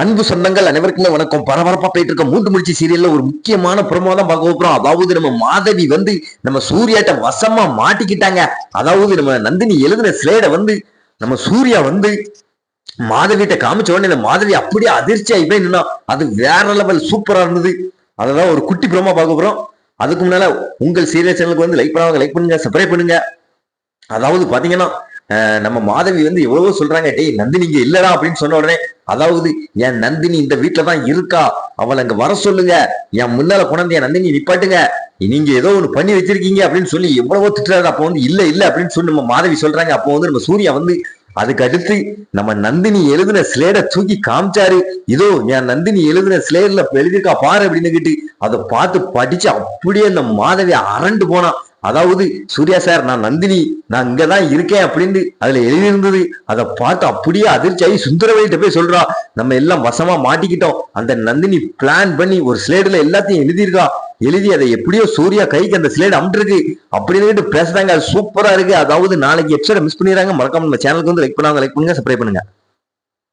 அன்பு சொந்தங்கள் அனைவருக்குமே வணக்கம். பரபரப்பா போயிட்டு இருக்க மூன்று முடிச்சு சீரியல்ல ஒரு முக்கியமான பிரமோ தான் பார்க்க போறோம். அதாவது நம்ம மாதவி வந்து நம்ம சூர்யாட்ட வசமா மாட்டிக்கிட்டாங்க. அதாவது நம்ம நந்தினி எழுதின ஸ்லேட வந்து நம்ம சூர்யா வந்து மாதவிட்ட காமிச்ச உடனே இந்த மாதவி அப்படியே அதிர்ச்சி ஆகி போய் நின்னா அது வேற லெவல் சூப்பரா இருந்தது. அதெல்லாம் ஒரு குட்டி பிரமா பார்க்க போறோம். அதுக்கு முன்னால உங்கள் சீரியல் சேனலுக்கு வந்து லைக் பண்ணாங்க லைக் பண்ணுங்க சப்ஸ்கிரைப் பண்ணுங்க. அதாவது பாத்தீங்கன்னா அஹ் நம்ம மாதவி வந்து எவ்வளவோ சொல்றாங்க டேய் நந்தினி இங்க இல்லடா அப்படின்னு சொன்ன உடனே அதாவது என் நந்தினி இந்த வீட்டுல தான் இருக்கா? அவளை அங்க வர சொல்லுங்க. என் முன்னால கொண்டாந்து என் நந்தினி நிப்பாட்டுங்க. நீங்க ஏதோ ஒண்ணு பண்ணி வச்சிருக்கீங்க அப்படின்னு சொல்லி எவ்வளவோ திட்டுறாரு. அப்போ வந்து இல்ல இல்ல அப்படின்னு சொல்லி நம்ம மாதவி சொல்றாங்க. அப்போ வந்து நம்ம சூர்யா வந்து அதுக்கு அடுத்து நம்ம நந்தினி எழுதின ஸ்லேட தூக்கி காமிச்சாரு. இதோ என் நந்தினி எழுதின ஸ்லேட்ல எழுதிருக்கா பாரு அப்படின்னு கேட்டு அதை பார்த்து படிச்சு அப்படியே அந்த மாதவி அரண்டு போனான். அதாவது சூர்யா சார் நான் நந்தினி நான் இங்கதான் இருக்கேன் அப்படின்னு அதுல எழுதியிருந்தது. அதை பார்த்து அப்படியே அதிர்ச்சியாகி சுந்தரவேலிட்ட போய் சொல்றா நம்ம எல்லாம் வசமா மாட்டிக்கிட்டோம். அந்த நந்தினி பிளான் பண்ணி ஒரு ஸ்லேடுல எல்லாத்தையும் எழுதியிருக்கா. எழுதி அதை எப்படியோ சூர்யா கைக்கு அந்த ஸ்லேட் அமிட்டிருக்கு அப்படின்னு பேசுறாங்க. அது சூப்பரா இருக்கு. அதாவது நாளைக்கு எபிசோட மிஸ் பண்ணிடுறாங்க. மறக்காம நம்ம சேனலுக்கு வந்து லைக் பண்ணாங்க. லைக் பண்ணுங்க. சப்ஸ்கிரைப் பண்ணுங்க.